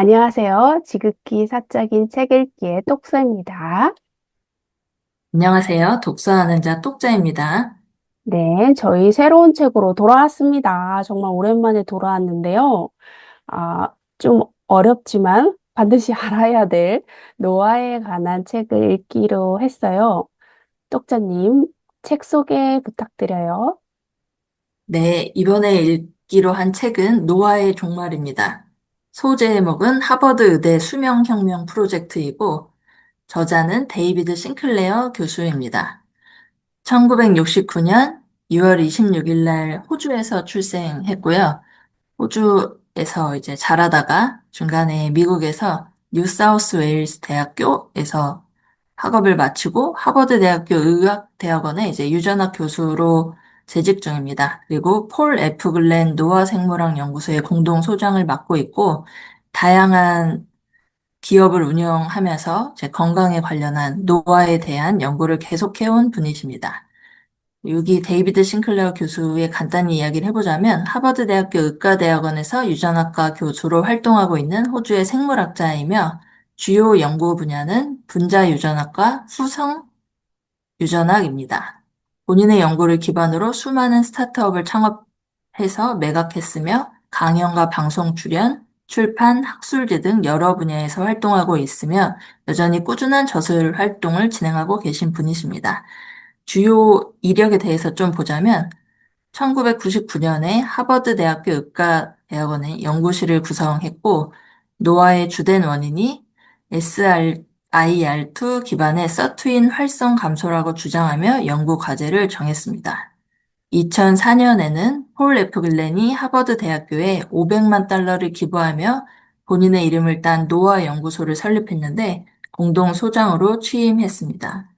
안녕하세요. 지극히 사적인 책 읽기의 똑서입니다. 안녕하세요. 독서하는 자 똑자입니다. 네, 저희 새로운 책으로 돌아왔습니다. 정말 오랜만에 돌아왔는데요. 아, 좀 어렵지만 반드시 알아야 될 노아에 관한 책을 읽기로 했어요. 똑자님, 책 소개 부탁드려요. 네, 이번에 읽기로 한 책은 노아의 종말입니다. 소재 제목은 하버드 의대 수명혁명 프로젝트이고, 저자는 데이비드 싱클레어 교수입니다. 1969년 2월 26일 날 호주에서 출생했고요. 호주에서 이제 자라다가 중간에 미국에서 뉴사우스 웨일스 대학교에서 학업을 마치고 하버드 대학교 의학대학원에 이제 유전학 교수로 재직 중입니다. 그리고 폴 F. 글렌 노화 생물학 연구소의 공동 소장을 맡고 있고 다양한 기업을 운영하면서 제 건강에 관련한 노화에 대한 연구를 계속해온 분이십니다. 여기 데이비드 싱클레어 교수의 간단히 이야기를 해보자면 하버드 대학교 의과대학원에서 유전학과 교수로 활동하고 있는 호주의 생물학자이며 주요 연구 분야는 분자 유전학과 후성 유전학입니다. 본인의 연구를 기반으로 수많은 스타트업을 창업해서 매각했으며 강연과 방송 출연, 출판, 학술지 등 여러 분야에서 활동하고 있으며 여전히 꾸준한 저술 활동을 진행하고 계신 분이십니다. 주요 이력에 대해서 좀 보자면 1999년에 하버드 대학교 의과 대학원의 연구실을 구성했고 노화의 주된 원인이 SRIR2 기반의 서투인 활성 감소라고 주장하며 연구 과제를 정했습니다. 2004년에는 폴 F. 글렌이 하버드 대학교에 500만 달러를 기부하며 본인의 이름을 딴 노화 연구소를 설립했는데 공동 소장으로 취임했습니다.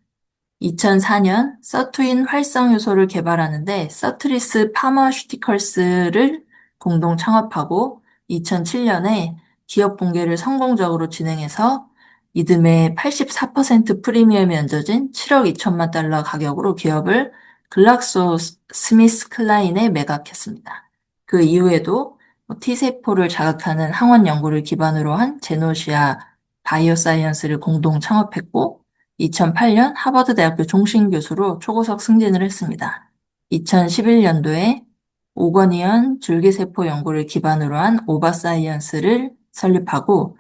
2004년 서투인 활성 요소를 개발하는데 서트리스 파마슈티컬스를 공동 창업하고 2007년에 기업 공개를 성공적으로 진행해서 이듬해 84% 프리미엄이 얹어진 7억 2천만 달러 가격으로 기업을 글락소 스미스 클라인에 매각했습니다. 그 이후에도 T세포를 자극하는 항원 연구를 기반으로 한 제노시아 바이오사이언스를 공동 창업했고 2008년 하버드 대학교 종신 교수로 초고속 승진을 했습니다. 2011년도에 오거니언 줄기세포 연구를 기반으로 한 오바사이언스를 설립하고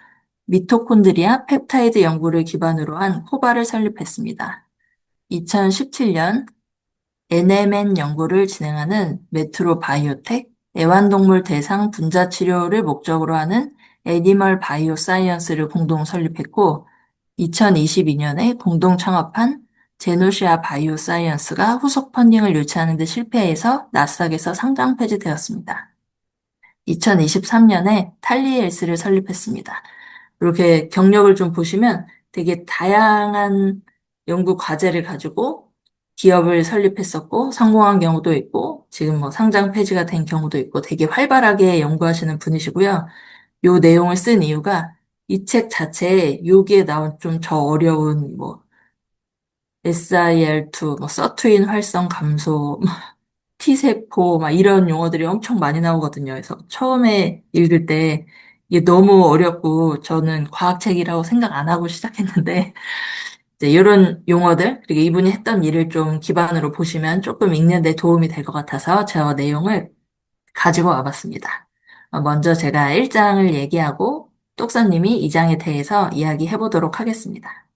미토콘드리아 펩타이드 연구를 기반으로 한 코바를 설립했습니다. 2017년 NMN 연구를 진행하는 메트로 바이오텍, 애완동물 대상 분자 치료를 목적으로 하는 애니멀 바이오 사이언스를 공동 설립했고, 2022년에 공동 창업한 제노시아 바이오 사이언스가 후속 펀딩을 유치하는 데 실패해서 나스닥에서 상장 폐지되었습니다. 2023년에 탈리엘스를 설립했습니다. 이렇게 경력을 좀 보시면 되게 다양한 연구 과제를 가지고 기업을 설립했었고 성공한 경우도 있고 지금 뭐 상장 폐지가 된 경우도 있고 되게 활발하게 연구하시는 분이시고요. 요 내용을 쓴 이유가 이 책 자체에 여기에 나온 좀 저 어려운 뭐 SIR2, 뭐 서투인 활성 감소, T세포 막 이런 용어들이 엄청 많이 나오거든요. 그래서 처음에 읽을 때 이게 너무 어렵고 저는 과학책이라고 생각 안 하고 시작했는데 이제 이런 용어들 그리고 이분이 했던 일을 좀 기반으로 보시면 조금 읽는 데 도움이 될 것 같아서 제가 내용을 가지고 와봤습니다. 어, 먼저 제가 1장을 얘기하고 똑사님이 2장에 대해서 이야기해 보도록 하겠습니다.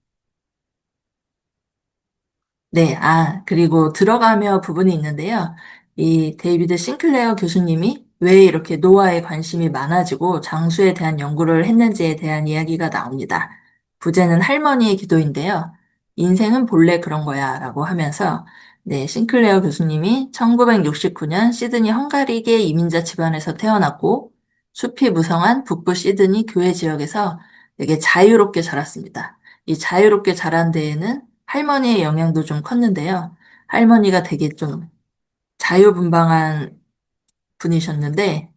네, 아, 그리고 들어가며 부분이 있는데요. 이 데이비드 싱클레어 교수님이 왜 이렇게 노화에 관심이 많아지고 장수에 대한 연구를 했는지에 대한 이야기가 나옵니다. 부제는 할머니의 기도인데요. 인생은 본래 그런 거야 라고 하면서 네, 싱클레어 교수님이 1969년 시드니 헝가리계 이민자 집안에서 태어났고 숲이 무성한 북부 시드니 교회 지역에서 되게 자유롭게 자랐습니다. 이 자유롭게 자란 데에는 할머니의 영향도 좀 컸는데요. 할머니가 되게 좀 자유분방한 분이셨는데,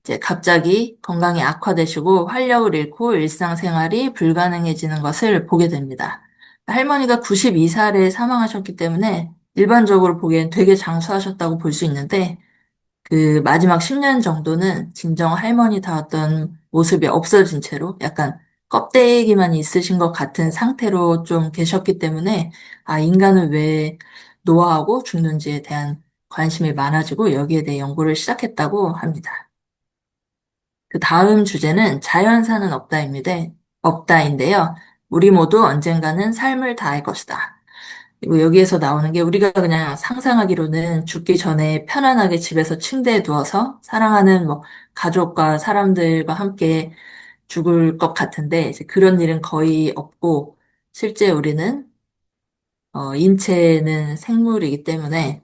이제 갑자기 건강이 악화되시고 활력을 잃고 일상생활이 불가능해지는 것을 보게 됩니다. 할머니가 92살에 사망하셨기 때문에 일반적으로 보기엔 되게 장수하셨다고 볼 수 있는데, 그 마지막 10년 정도는 진정 할머니다웠던 모습이 없어진 채로 약간 껍데기만 있으신 것 같은 상태로 좀 계셨기 때문에 아, 인간은 왜 노화하고 죽는지에 대한 관심이 많아지고 여기에 대해 연구를 시작했다고 합니다. 그 다음 주제는 자연사는 없다입니다. 없다인데요. 우리 모두 언젠가는 삶을 다할 것이다. 그리고 여기에서 나오는 게 우리가 그냥 상상하기로는 죽기 전에 편안하게 집에서 침대에 누워서 사랑하는 뭐 가족과 사람들과 함께 죽을 것 같은데 이제 그런 일은 거의 없고 실제 우리는 어, 인체는 생물이기 때문에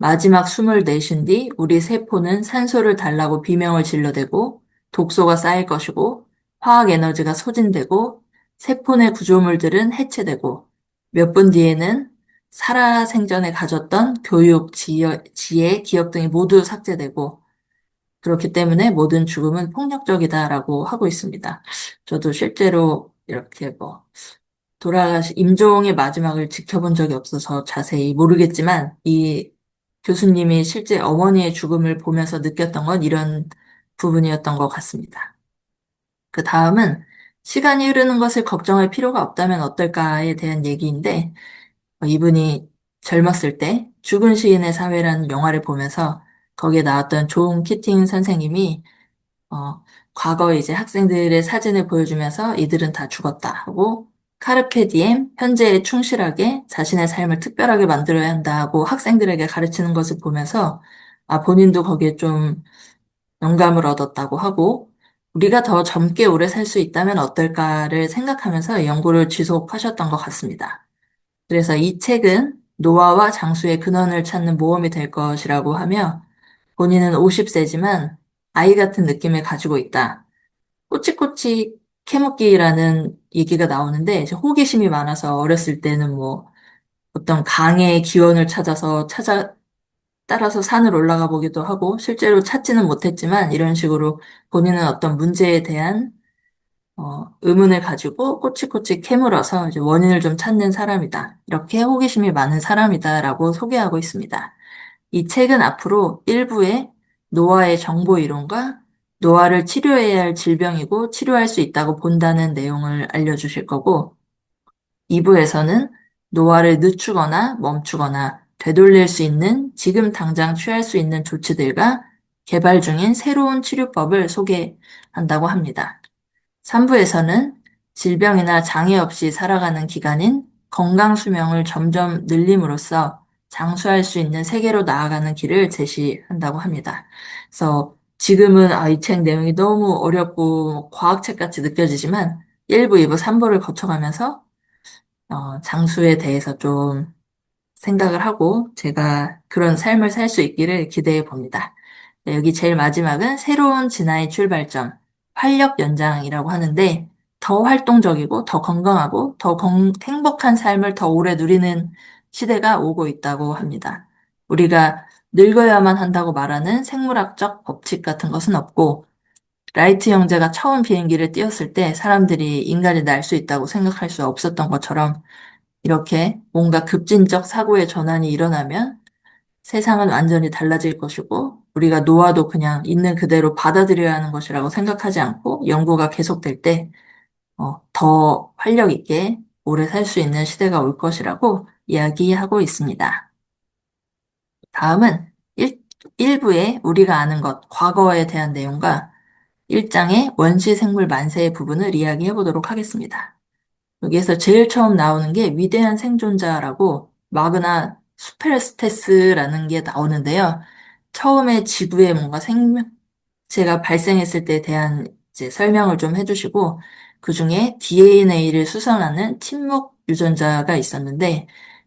마지막 숨을 내쉰 뒤 우리 세포는 산소를 달라고 비명을 질러대고 독소가 쌓일 것이고 화학 에너지가 소진되고 세포 내 구조물들은 해체되고 몇 분 뒤에는 살아생전에 가졌던 교육, 지혜, 지혜, 기억 등이 모두 삭제되고 그렇기 때문에 모든 죽음은 폭력적이다라고 하고 있습니다. 저도 실제로 이렇게 뭐 돌아가신 임종의 마지막을 지켜본 적이 없어서 자세히 모르겠지만 이 교수님이 실제 어머니의 죽음을 보면서 느꼈던 건 이런 부분이었던 것 같습니다. 그 다음은 시간이 흐르는 것을 걱정할 필요가 없다면 어떨까에 대한 얘기인데 어, 이분이 젊었을 때 죽은 시인의 사회라는 영화를 보면서 거기에 나왔던 존 키팅 선생님이 어, 과거 이제 학생들의 사진을 보여주면서 이들은 다 죽었다 하고 카르페 디엠, 현재에 충실하게 자신의 삶을 특별하게 만들어야 한다고 학생들에게 가르치는 것을 보면서 아, 본인도 거기에 좀 영감을 얻었다고 하고 우리가 더 젊게 오래 살 수 있다면 어떨까를 생각하면서 연구를 지속하셨던 것 같습니다. 그래서 이 책은 노화와 장수의 근원을 찾는 모험이 될 것이라고 하며 본인은 50세지만 아이 같은 느낌을 가지고 있다. 꼬치꼬치 캐먹기라는 얘기가 나오는데 이제 호기심이 많아서 어렸을 때는 뭐 어떤 강의 기원을 찾아서 찾아 따라서 산을 올라가 보기도 하고 실제로 찾지는 못했지만 이런 식으로 본인은 어떤 문제에 대한 어, 의문을 가지고 꼬치꼬치 캐물어서 이제 원인을 좀 찾는 사람이다. 이렇게 호기심이 많은 사람이다라고 소개하고 있습니다. 이 책은 앞으로 일부의 노화의 정보 이론과 노화를 치료해야 할 질병이고 치료할 수 있다고 본다는 내용을 알려주실 거고, 2부에서는 노화를 늦추거나 멈추거나 되돌릴 수 있는 지금 당장 취할 수 있는 조치들과 개발 중인 새로운 치료법을 소개한다고 합니다. 3부에서는 질병이나 장애 없이 살아가는 기간인 건강 수명을 점점 늘림으로써 장수할 수 있는 세계로 나아가는 길을 제시한다고 합니다. 그래서 지금은 아, 이 책 내용이 너무 어렵고 과학책 같이 느껴지지만 1부, 2부, 3부를 거쳐가면서 어, 장수에 대해서 좀 생각을 하고 제가 그런 삶을 살 수 있기를 기대해 봅니다. 네, 여기 제일 마지막은 새로운 진화의 출발점, 활력 연장이라고 하는데 더 활동적이고 더 건강하고 더 건- 행복한 삶을 더 오래 누리는 시대가 오고 있다고 합니다. 우리가 늙어야만 한다고 말하는 생물학적 법칙 같은 것은 없고 라이트 형제가 처음 비행기를 띄웠을 때 사람들이 인간이 날 수 있다고 생각할 수 없었던 것처럼 이렇게 뭔가 급진적 사고의 전환이 일어나면 세상은 완전히 달라질 것이고 우리가 노화도 그냥 있는 그대로 받아들여야 하는 것이라고 생각하지 않고 연구가 계속될 때 어, 더 활력 있게 오래 살 수 있는 시대가 올 것이라고 이야기하고 있습니다. 다음은 1, 일부의 우리가 아는 것, 과거에 대한 내용과 1장의 원시 생물 만세의 부분을 이야기해 보도록 하겠습니다. 여기에서 제일 처음 나오는 게 위대한 생존자라고 마그나 수페르스테스라는 게 나오는데요. 처음에 지구에 뭔가 생명체가 발생했을 때에 대한 이제 설명을 좀 해주시고 그 중에 DNA를 수선하는 침묵 유전자가 있었는데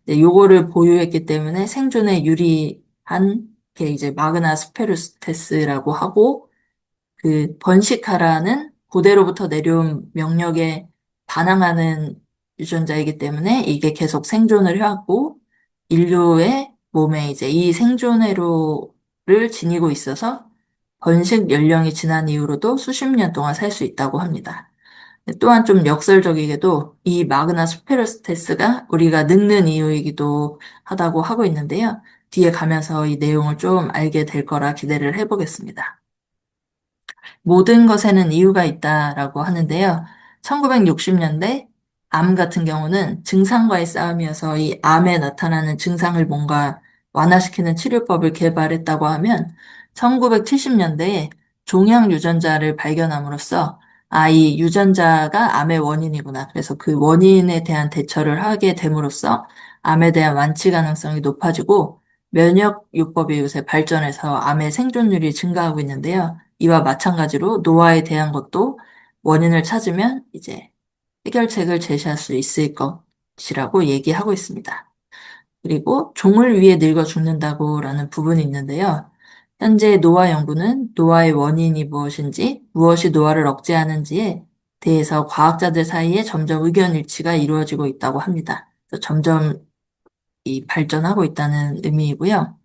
요거를 보유했기 때문에 생존에 유리한 게 이제 마그나 스페르스테스라고 하고 그 번식하라는 고대로부터 내려온 명령에 반항하는 유전자이기 때문에 이게 계속 생존을 해왔고 인류의 몸에 이제 이 생존회로를 지니고 있어서 번식 연령이 지난 이후로도 수십 년 동안 살 수 있다고 합니다. 또한 좀 역설적이게도 이 마그나 스페르스테스가 우리가 늙는 이유이기도 하다고 하고 있는데요. 뒤에 가면서 이 내용을 좀 알게 될 거라 기대를 해보겠습니다. 모든 것에는 이유가 있다라고 하는데요. 1960년대 암 같은 경우는 증상과의 싸움이어서 이 암에 나타나는 증상을 뭔가 완화시키는 치료법을 개발했다고 하면 1970년대에 종양 유전자를 발견함으로써 아, 이 유전자가 암의 원인이구나. 그래서 그 원인에 대한 대처를 하게 됨으로써 암에 대한 완치 가능성이 높아지고 면역요법이 요새 발전해서 암의 생존율이 증가하고 있는데요. 이와 마찬가지로 노화에 대한 것도 원인을 찾으면 이제 해결책을 제시할 수 있을 것이라고 얘기하고 있습니다. 그리고 종을 위해 늙어 죽는다고 라는 부분이 있는데요. 현재 노화 연구는 노화의 원인이 무엇인지, 무엇이 노화를 억제하는지에 대해서 과학자들 사이에 점점 의견 일치가 이루어지고 있다고 합니다. 점점 이 발전하고 있다는 의미이고요.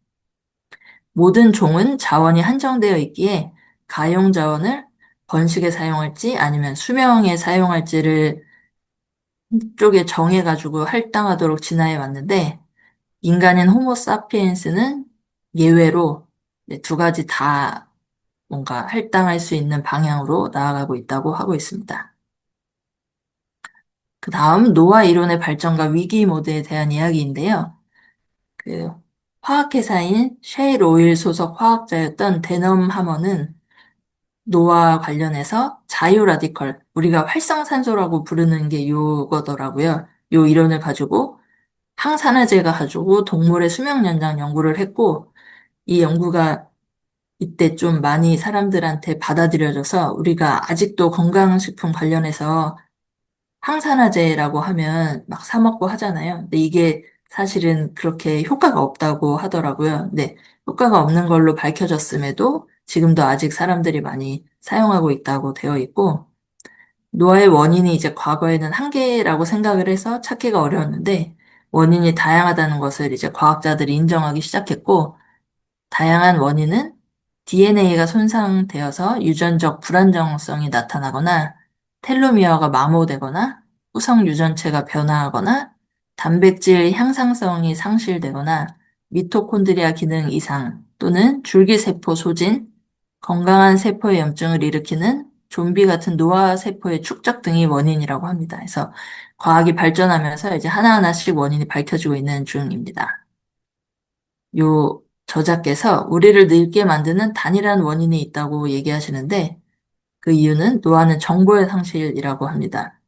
모든 종은 자원이 한정되어 있기에 가용 자원을 번식에 사용할지 아니면 수명에 사용할지를 쪽에 정해가지고 할당하도록 진화해 왔는데 인간인 호모 사피엔스는 예외로 네, 두 가지 다 뭔가 할당할 수 있는 방향으로 나아가고 있다고 하고 있습니다. 그 다음 노화 이론의 발전과 위기 모드에 대한 이야기인데요. 그 화학회사인 셰일 오일 소속 화학자였던 데넘 하머는 노화 관련해서 자유 라디컬, 우리가 활성산소라고 부르는 게 요거더라고요. 요 이론을 가지고 항산화제가 가지고 동물의 수명 연장 연구를 했고, 이 연구가 이때 좀 많이 사람들한테 받아들여져서 우리가 아직도 건강식품 관련해서 항산화제라고 하면 막 사 먹고 하잖아요. 근데 이게 사실은 그렇게 효과가 없다고 하더라고요. 네, 효과가 없는 걸로 밝혀졌음에도 지금도 아직 사람들이 많이 사용하고 있다고 되어 있고, 노화의 원인이 이제 과거에는 한 개라고 생각을 해서 찾기가 어려웠는데, 원인이 다양하다는 것을 이제 과학자들이 인정하기 시작했고, 다양한 원인은 DNA가 손상되어서 유전적 불안정성이 나타나거나, 텔로미어가 마모되거나, 후성 유전체가 변화하거나, 단백질 향상성이 상실되거나, 미토콘드리아 기능 이상 또는 줄기세포 소진, 건강한 세포의 염증을 일으키는 좀비 같은 노화 세포의 축적 등이 원인이라고 합니다. 그래서 과학이 발전하면서 이제 하나하나씩 원인이 밝혀지고 있는 중입니다. 요 저자께서 우리를 늙게 만드는 단일한 원인이 있다고 얘기하시는데 그 이유는 노화는 정보의 상실이라고 합니다.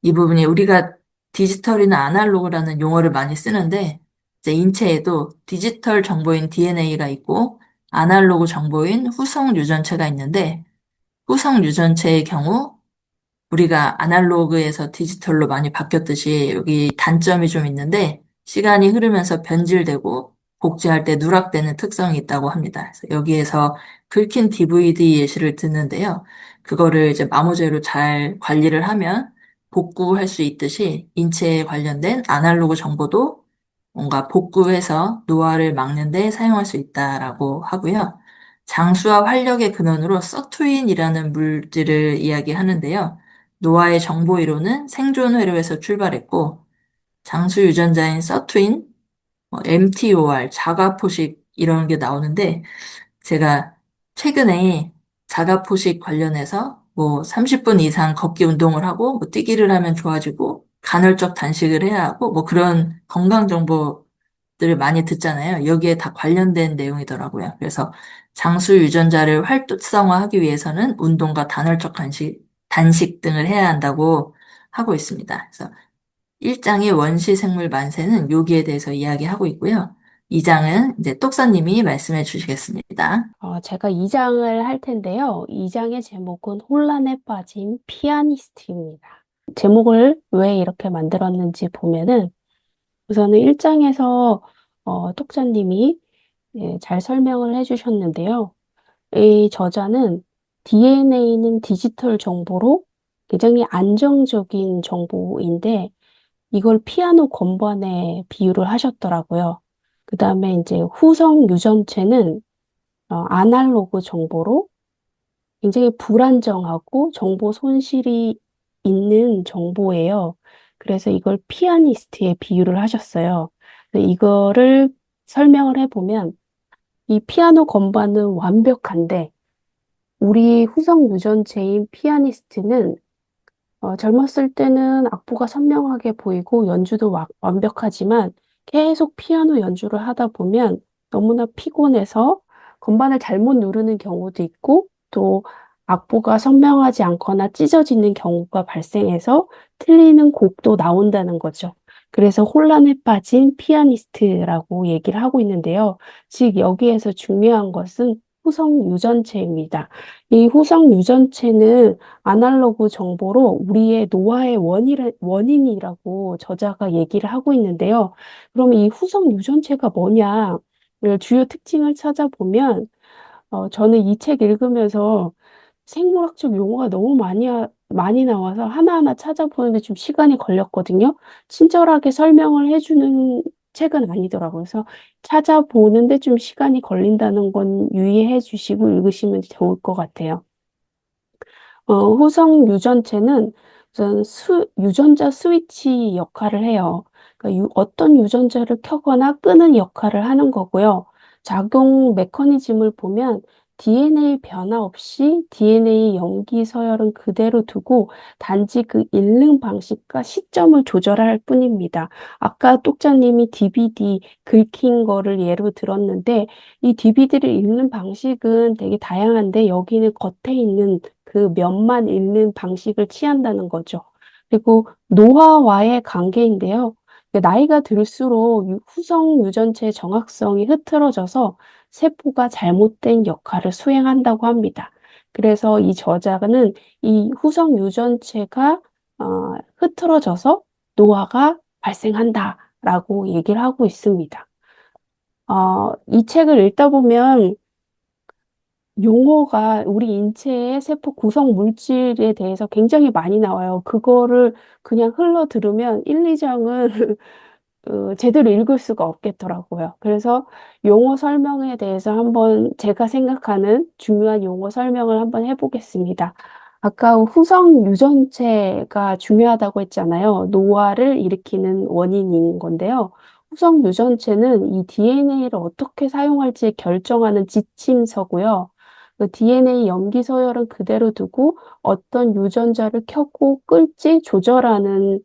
이 부분이 우리가 디지털이나 아날로그라는 용어를 많이 쓰는데 이제 인체에도 디지털 정보인 DNA가 있고 아날로그 정보인 후성 유전체가 있는데 후성 유전체의 경우 우리가 아날로그에서 디지털로 많이 바뀌었듯이 여기 단점이 좀 있는데 시간이 흐르면서 변질되고 복제할 때 누락되는 특성이 있다고 합니다. 여기에서 긁힌 DVD 예시를 듣는데요. 그거를 이제 마모제로 잘 관리를 하면 복구할 수 있듯이 인체에 관련된 아날로그 정보도 뭔가 복구해서 노화를 막는 데 사용할 수 있다라고 하고요. 장수와 활력의 근원으로 서투인이라는 물질을 이야기하는데요. 노화의 정보 이론은 생존 회로에서 출발했고 장수 유전자인 서투인, 뭐 MTOR, 자가 포식 이런 게 나오는데 제가 최근에 자가 포식 관련해서 뭐 30분 이상 걷기 운동을 하고 뭐 뛰기를 하면 좋아지고 간헐적 단식을 해야 하고 뭐 그런 건강 정보들을 많이 듣잖아요. 여기에 다 관련된 내용이더라고요. 그래서 장수 유전자를 활성화하기 위해서는 운동과 단헐적 단식, 단식 등을 해야 한다고 하고 있습니다. 그래서 1장의 원시 생물 만세는 여기에 대해서 이야기하고 있고요. 2장은 이제 똑사님이 말씀해 주시겠습니다. 어, 제가 2장을 할 텐데요. 2장의 제목은 혼란에 빠진 피아니스트입니다. 제목을 왜 이렇게 만들었는지 보면은 우선은 1장에서 어, 똑자님이 예, 잘 설명을 해주셨는데요. 이 저자는 DNA는 디지털 정보로 굉장히 안정적인 정보인데 이걸 피아노 건반에 비유를 하셨더라고요. 그 다음에 이제 후성 유전체는 어, 아날로그 정보로 굉장히 불안정하고 정보 손실이 있는 정보예요. 그래서 이걸 피아니스트에 비유를 하셨어요. 이거를 설명을 해보면 이 피아노 건반은 완벽한데 우리 후성 유전체인 피아니스트는 어, 젊었을 때는 악보가 선명하게 보이고 연주도 와- 완벽하지만 계속 피아노 연주를 하다 보면 너무나 피곤해서 건반을 잘못 누르는 경우도 있고 또 악보가 선명하지 않거나 찢어지는 경우가 발생해서 틀리는 곡도 나온다는 거죠. 그래서 혼란에 빠진 피아니스트라고 얘기를 하고 있는데요. 즉, 여기에서 중요한 것은 후성 유전체입니다. 이 후성 유전체는 아날로그 정보로 우리의 노화의 원인, 원인이라고 저자가 얘기를 하고 있는데요. 그럼 이 후성 유전체가 뭐냐? 를 주요 특징을 찾아보면, 어, 저는 이 책 읽으면서 생물학적 용어가 너무 많이, 하- 많이 나와서 하나하나 찾아보는데 좀 시간이 걸렸거든요. 친절하게 설명을 해주는 책은 아니더라고요. 그래서 찾아보는데 좀 시간이 걸린다는 건 유의해 주시고 읽으시면 좋을 것 같아요. 어, 호성 유전체는 우선 수, 유전자 스위치 역할을 해요. 그러니까 유- 어떤 유전자를 켜거나 끄는 역할을 하는 거고요. 작용 메커니즘을 보면 DNA 변화 없이 DNA 염기 서열은 그대로 두고 단지 그 읽는 방식과 시점을 조절할 뿐입니다. 아까 똑자님이 DVD 긁힌 거를 예로 들었는데 이 DVD를 읽는 방식은 되게 다양한데 여기는 겉에 있는 그 면만 읽는 방식을 취한다는 거죠. 그리고 노화와의 관계인데요. 나이가 들수록 유- 후성 유전체의 정확성이 흐트러져서 세포가 잘못된 역할을 수행한다고 합니다. 그래서 이 저자는 이 후성 유전체가 어, 흐트러져서 노화가 발생한다라고 얘기를 하고 있습니다. 어, 이 책을 읽다 보면 용어가 우리 인체의 세포 구성 물질에 대해서 굉장히 많이 나와요. 그거를 그냥 흘러 들으면 1, 2장은 어, 제대로 읽을 수가 없겠더라고요. 그래서 용어 설명에 대해서 한번 제가 생각하는 중요한 용어 설명을 한번 해보겠습니다. 아까 후성 유전체가 중요하다고 했잖아요. 노화를 일으키는 원인인 건데요. 후성 유전체는 이 DNA를 어떻게 사용할지 결정하는 지침서고요. 그 DNA 염기 서열은 그대로 두고 어떤 유전자를 켜고 끌지 조절하는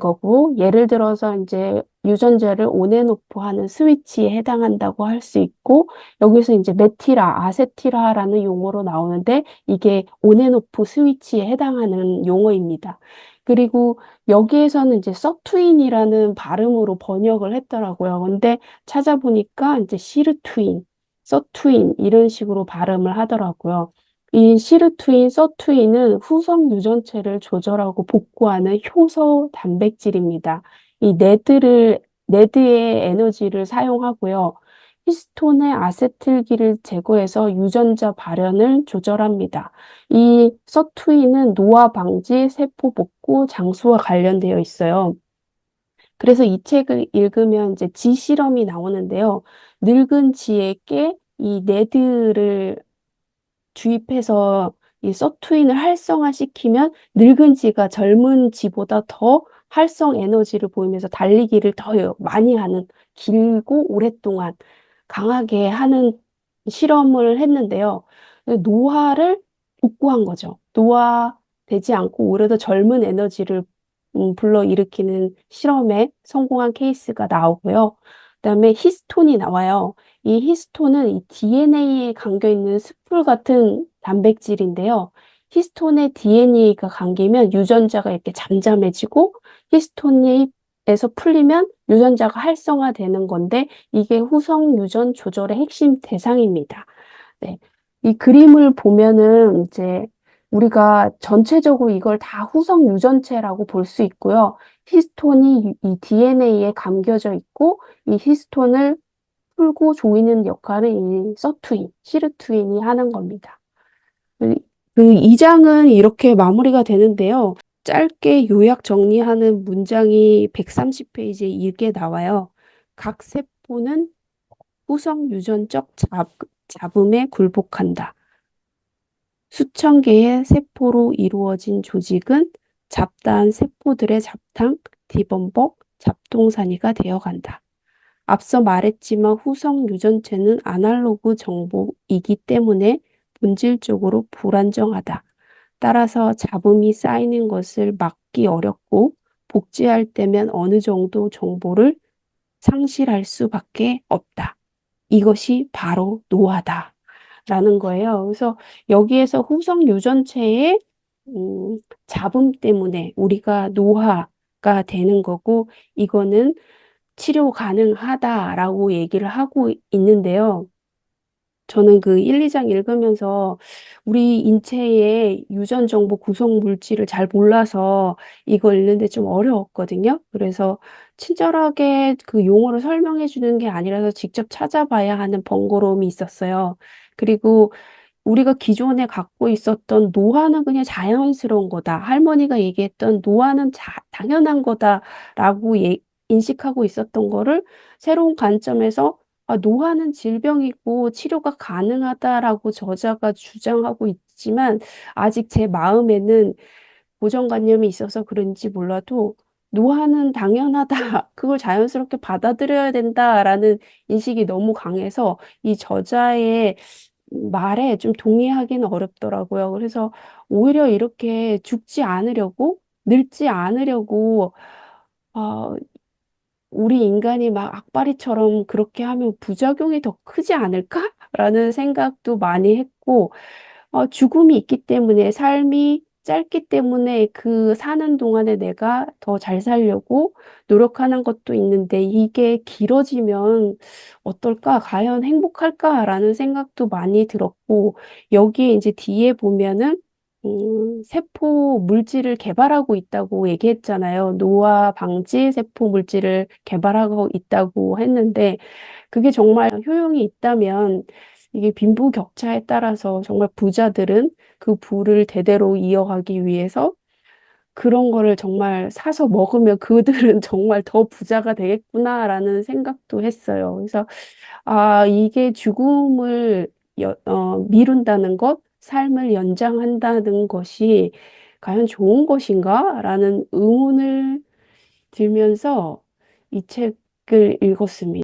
거고, 예를 들어서 이제 유전자를 온앤오프 하는 스위치에 해당한다고 할 수 있고, 여기서 이제 메티라, 아세티라라는 용어로 나오는데, 이게 온앤오프 스위치에 해당하는 용어입니다. 그리고 여기에서는 이제 서투인이라는 발음으로 번역을 했더라고요. 근데 찾아보니까 이제 시르투인, 서투인 이런 식으로 발음을 하더라고요. 이 시르투인, 서투인은 후성 유전체를 조절하고 복구하는 효소 단백질입니다. 이 네드를, 네드의 에너지를 사용하고요. 히스톤의 아세틸기를 제거해서 유전자 발현을 조절합니다. 이 서투인은 노화 방지, 세포 복구, 장수와 관련되어 있어요. 그래서 이 책을 읽으면 이제 지 실험이 나오는데요. 늙은 지에게 이 네드를 주입해서 이 서투인을 활성화시키면 늙은 지가 젊은 지보다 더 활성 에너지를 보이면서 달리기를 더 많이 하는 길고 오랫동안 강하게 하는 실험을 했는데요. 노화를 복구한 거죠. 노화되지 않고 오히려 더 젊은 에너지를 음, 불러일으키는 실험에 성공한 케이스가 나오고요. 그다음에 히스톤이 나와요. 이 히스톤은 이 DNA에 감겨 있는 숯불 같은 단백질인데요. 히스톤의 DNA가 감기면 유전자가 이렇게 잠잠해지고 히스톤에서 풀리면 유전자가 활성화되는 건데 이게 후성 유전 조절의 핵심 대상입니다. 네. 이 그림을 보면은 이제 우리가 전체적으로 이걸 다 후성 유전체라고 볼 수 있고요. 히스톤이 이 DNA에 감겨져 있고 이 히스톤을 풀고 조이는 역할을 이 서투인, 시르투인이 하는 겁니다. 그 2장은 이렇게 마무리가 되는데요. 짧게 요약 정리하는 문장이 130페이지에 이렇게 나와요. 각 세포는 후성 유전적 잡, 잡음에 굴복한다. 수천 개의 세포로 이루어진 조직은 잡다한 세포들의 잡탕, 디범벅, 잡동사니가 되어간다. 앞서 말했지만 후성 유전체는 아날로그 정보이기 때문에 본질적으로 불안정하다. 따라서 잡음이 쌓이는 것을 막기 어렵고 복제할 때면 어느 정도 정보를 상실할 수밖에 없다. 이것이 바로 노화다. 라는 거예요. 그래서 여기에서 후성 유전체의 음, 잡음 때문에 우리가 노화가 되는 거고 이거는 치료 가능하다라고 얘기를 하고 있는데요. 저는 그 1, 2 장 읽으면서 우리 인체의 유전 정보 구성 물질을 잘 몰라서 이거 읽는데 좀 어려웠거든요. 그래서 친절하게 그 용어를 설명해 주는 게 아니라서 직접 찾아봐야 하는 번거로움이 있었어요. 그리고 우리가 기존에 갖고 있었던 노화는 그냥 자연스러운 거다. 할머니가 얘기했던 노화는 자, 당연한 거다라고 예, 인식하고 있었던 거를 새로운 관점에서 아, 노화는 질병이고 치료가 가능하다라고 저자가 주장하고 있지만 아직 제 마음에는 고정관념이 있어서 그런지 몰라도 노화는 당연하다. 그걸 자연스럽게 받아들여야 된다라는 인식이 너무 강해서 이 저자의 말에 좀 동의하기는 어렵더라고요. 그래서 오히려 이렇게 죽지 않으려고, 늙지 않으려고, 어, 우리 인간이 막 악바리처럼 그렇게 하면 부작용이 더 크지 않을까 라는 생각도 많이 했고, 어, 죽음이 있기 때문에 삶이 짧기 때문에 그 사는 동안에 내가 더 잘 살려고 노력하는 것도 있는데 이게 길어지면 어떨까? 과연 행복할까 라는 생각도 많이 들었고, 여기에 이제 뒤에 보면은 음, 세포 물질을 개발하고 있다고 얘기했잖아요. 노화 방지 세포 물질을 개발하고 있다고 했는데, 그게 정말 효용이 있다면, 이게 빈부 격차에 따라서 정말 부자들은 그 부를 대대로 이어가기 위해서 그런 거를 정말 사서 먹으면 그들은 정말 더 부자가 되겠구나라는 생각도 했어요. 그래서 아, 이게 죽음을 여- 어, 미룬다는 것, 삶을 연장한다는 것이 과연 좋은 것인가? 라는 의문을 들면서 이 책을 읽었습니다.